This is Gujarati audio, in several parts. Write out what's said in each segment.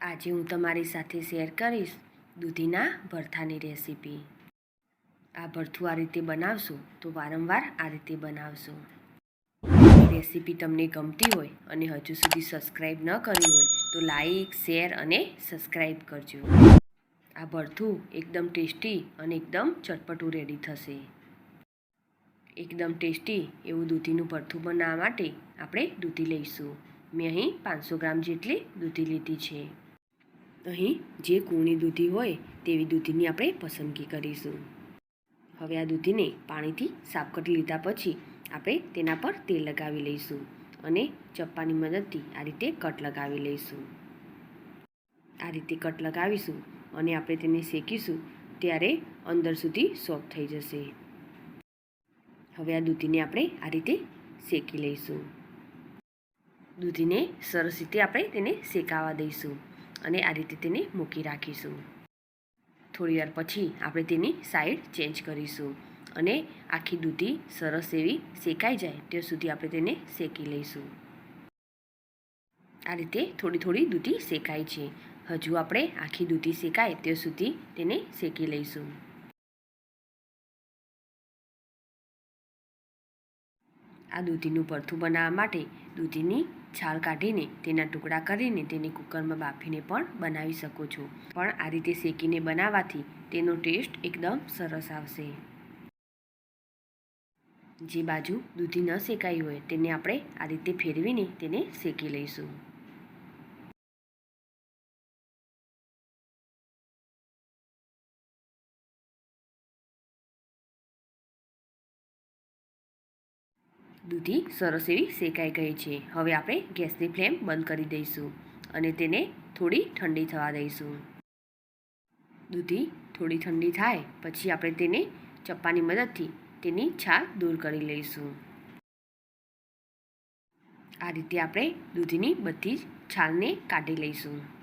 આજે હું તમારી સાથે શેર કરીશ દૂધીના ભરથાની રેસીપી. આ ભરથું આ રીતે બનાવશો તો વારંવાર આ રીતે બનાવશો. રેસીપી તમને ગમતી હોય અને હજુ સુધી સબસ્ક્રાઈબ ન કરી હોય તો લાઈક, શેર અને સબસ્ક્રાઈબ કરજો. આ ભરથું એકદમ ટેસ્ટી અને એકદમ ચટપટું રેડી થશે. એકદમ ટેસ્ટી એવું દૂધીનું ભરથું બનાવવા માટે આપણે દૂધી લઈશું. મેં અહીં પાંચસો ગ્રામ જેટલી દૂધી લીધી છે. અહીં જે કૂણી દૂધી હોય તેવી દૂધીની આપણે પસંદગી કરીશું. હવે આ દૂધીને પાણીથી સાફ કરી લીધા પછી આપણે તેના પર તેલ લગાવી લઈશું અને ચપ્પાની મદદથી આ રીતે કટ લગાવી લઈશું. આ રીતે કટ લગાવીશું અને આપણે તેને શેકીશું ત્યારે અંદર સુધી સોફ્ટ થઈ જશે. હવે આ દૂધીને આપણે આ રીતે શેકી લઈશું. દૂધીને સરસ રીતે આપણે તેને શેકાવા દઈશું. અને આ રીતે તેને મૂકી રાખીશું. થોડી વાર પછી આપણે તેની સાઈડ ચેન્જ કરીશું અને આખી દૂધી સરસ એવી શેકાઈ જાય ત્યાં સુધી આપણે તેને શેકી લઈશું. આ રીતે થોડી થોડી દૂધી શેકાય છે. હજુ આપણે આખી દૂધી શેકાય ત્યાં સુધી તેને શેકી લઈશું. આ દૂધીનું ભરથું બનાવવા માટે દૂધીની છાલ કાઢીને તેના ટુકડા કરીને તેને કુકરમાં બાફીને પણ બનાવી શકો છો. પણ આ રીતે શેકીને બનાવવાથી તેનો ટેસ્ટ એકદમ સરસ આવશે. જે બાજુ દૂધી ન શેકાઈ હોય તેને આપણે આ રીતે ફેરવીને તેને શેકી લઈશું. દૂધી સરસ એવી શેકાઈ ગઈ છે. હવે આપણે ગેસની ફ્લેમ બંધ કરી દઈશું અને તેને થોડી ઠંડી થવા દઈશું. દૂધી થોડી ઠંડી થાય પછી આપણે તેને ચપ્પાની મદદથી તેની છાલ દૂર કરી લઈશું. આ રીતે આપણે દૂધીની બધી જ છાલને કાઢી લઈશું.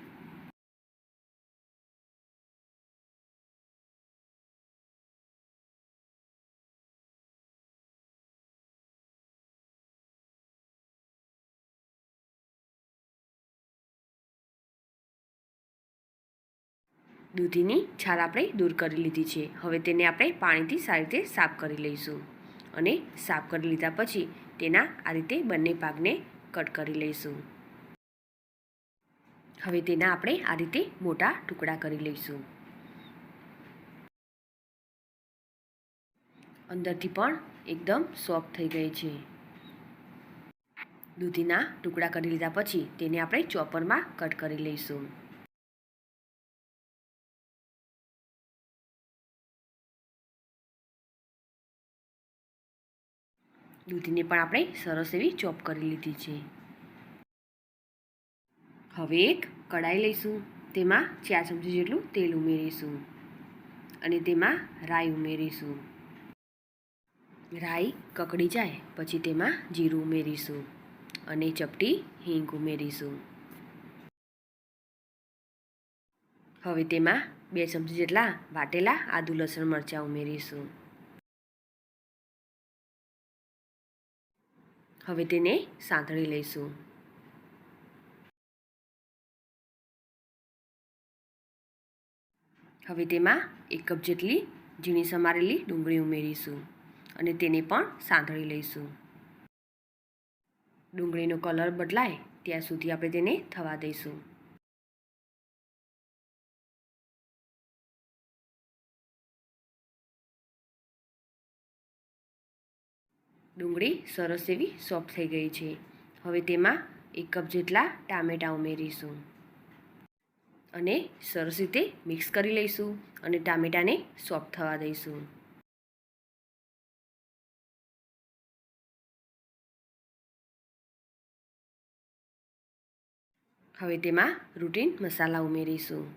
દૂધીની છાલ આપણે દૂર કરી લીધી છે. હવે તેને આપણે પાણીથી સારી રીતે સાફ કરી લઈશું અને સાફ કરી લીધા પછી તેના આ રીતે બંને ભાગને કટ કરી લઈશું. હવે તેના આપણે આ રીતે મોટા ટુકડા કરી લઈશું. અંદરથી પણ એકદમ સોફ્ટ થઈ ગઈ છે. દૂધીના ટુકડા કરી લીધા પછી તેને આપણે ચોપરમાં કટ કરી લઈશું. દૂધીને પણ આપણે સરસ એવી ચોપ કરી લીધી છે. હવે એક કડાઈ લઈશું. તેમાં ચાર ચમચી જેટલું તેલ ઉમેરીશું અને તેમાં રાઈ ઉમેરીશું. રાઈ કકડી જાય પછી તેમાં જીરું ઉમેરીશું અને ચપટી હિંગ ઉમેરીશું. હવે તેમાં બે ચમચી જેટલા વાટેલા આદુ લસણ મરચાં ઉમેરીશું. હવે તેને સાંતળી લઈશું. હવે તેમાં એક કપ જેટલી ઝીણી સમારેલી ડુંગળી ઉમેરીશું અને તેને પણ સાંતળી લઈશું. ડુંગળીનો કલર બદલાય ત્યાં સુધી આપણે તેને થવા દઈશું. ડુંગળી સરસ એવી સોફ્ટ થઈ ગઈ છે. હવે તેમાં એક કપ જેટલા ટામેટાં ઉમેરીશું. અને સરસ રીતે મિક્સ કરી લઈશું અને ટામેટાને સોફ્ટ થવા દઈશું. હવે તેમાં રૂટીન મસાલા ઉમેરીશું.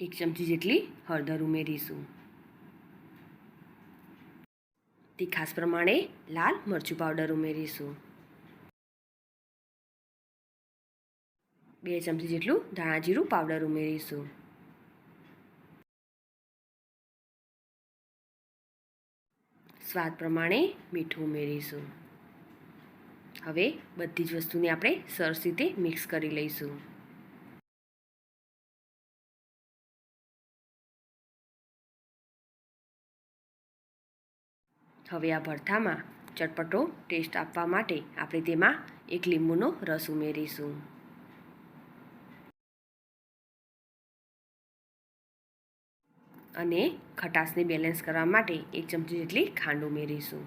એક ચમચી જેટલી હળદર ઉમેરીશું. તીખાસ પ્રમાણે લાલ મરચું પાવડર ઉમેરીશું. બે ચમચી જેટલું ધાણા જીરું પાવડર ઉમેરીશું. સ્વાદ પ્રમાણે મીઠું ઉમેરીશું. હવે બધી જ વસ્તુને આપણે સરસ રીતે મિક્સ કરી લઈશું. હવે આ ભરથામાં ચટપટો ટેસ્ટ આપવા માટે આપણે તેમાં એક લીંબુનો રસ ઉમેરીશું. અને ખટાશને બેલેન્સ કરવા માટે એક ચમચી જેટલી ખાંડ ઉમેરીશું.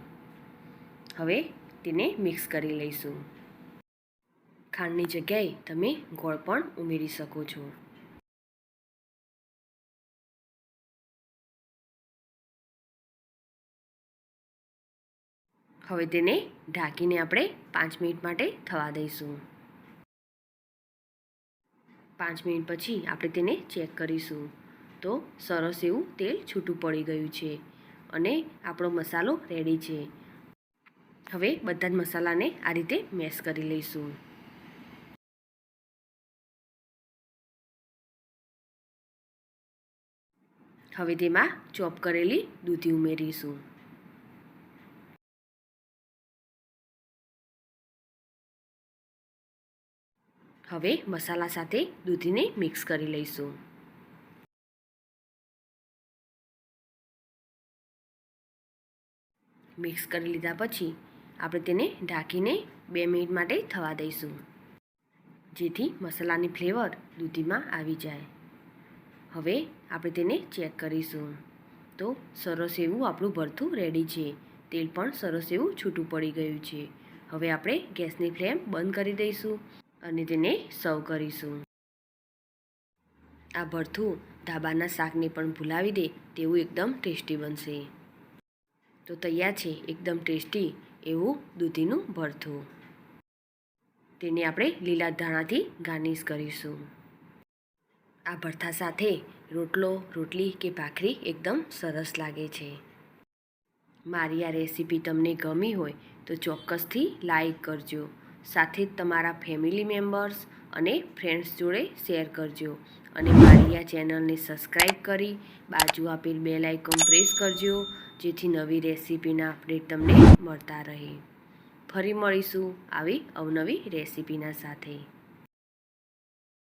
હવે તેને મિક્સ કરી લઈશું. ખાંડની જગ્યાએ તમે ગોળ પણ ઉમેરી શકો છો. હવે તેને ઢાંકીને આપણે પાંચ મિનિટ માટે થવા દઈશું. પાંચ મિનિટ પછી આપણે તેને ચેક કરીશું. તો સરસ એવું તેલ છૂટું પડી ગયું છે અને આપણો મસાલો રેડી છે. હવે બધા જ મસાલાને આ રીતે મેશ કરી લઈશું. હવે તેમાં ચોપ કરેલી દૂધી ઉમેરીશું. હવે મસાલા સાથે દૂધીને મિક્સ કરી લઈશું. મિક્સ કરી લીધા પછી આપણે તેને ઢાંકીને બે મિનિટ માટે થવા દઈશું. જેથી મસાલાની ફ્લેવર દૂધીમાં આવી જાય. હવે આપણે તેને ચેક કરીશું. તો સરસ એવું આપણું ભરથું રેડી છે. તેલ પણ સરસ એવું છૂટું પડી ગયું છે. હવે આપણે ગેસની ફ્લેમ બંધ કરી દઈશું. અને તેને સર્વ કરીશું. આ ભરથું ધાબાના શાકને પણ ભૂલાવી દે તેવું એકદમ ટેસ્ટી બનશે. તો તૈયાર છે એકદમ ટેસ્ટી એવું દૂધીનું ભરથું. તેને આપણે લીલા ધાણાથી ગાર્નિશ કરીશું. આ ભરથા સાથે રોટલો, રોટલી કે ભાખરી એકદમ સરસ લાગે છે. મારી આ રેસીપી તમને ગમી હોય તો ચોક્કસથી લાઈક કરજો. સાથે જ તમારા ફેમિલી મેમ્બર્સ અને ફ્રેન્ડ્સ જોડે શેર કરજો. અને મારી આ ચેનલને સબસ્ક્રાઈબ કરી બાજુ આપેલ બેલ આઇકોન પ્રેસ કરજો, જેથી નવી રેસીપીના અપડેટ તમને મળતા રહે. ફરી મળીશું આવી અવનવી રેસીપીના સાથે.